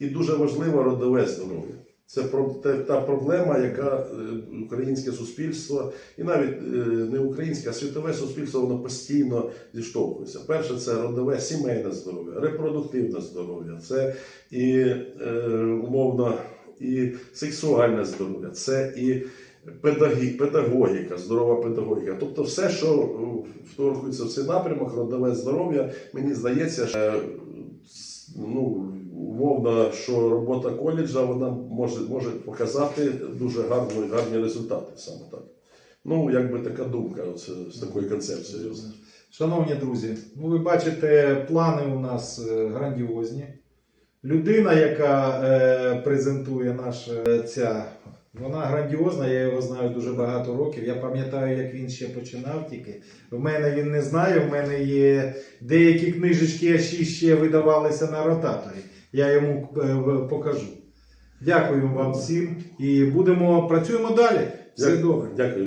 І дуже важливо родове здоров'я. Це та проблема, яка е, українське суспільство, і навіть е, не українське, а світове суспільство, воно постійно зіштовхується. Перше, це родове сімейне здоров'я, репродуктивне здоров'я, це і е, умовно і сексуальне здоров'я, це і педагогіка, здорова педагогіка. Тобто все, що вторгується в цей напрямок, родове здоров'я, мені здається, що ну, що робота коледжа вона може, може показати дуже гарні, гарні результати саме так. Ну, якби така думка оце, з такою концепцією. Шановні друзі, ну ви бачите, плани у нас е, грандіозні. Людина, яка е, презентує наша е, ця, вона грандіозна, я його знаю дуже багато років. Я пам'ятаю, як він ще починав тільки. В мене він не знає, в мене є деякі книжечки, які ще видавалися на ротаторі. Я йому е, покажу. Дякую вам всім і будемо працюємо далі. Все добре. Дякую.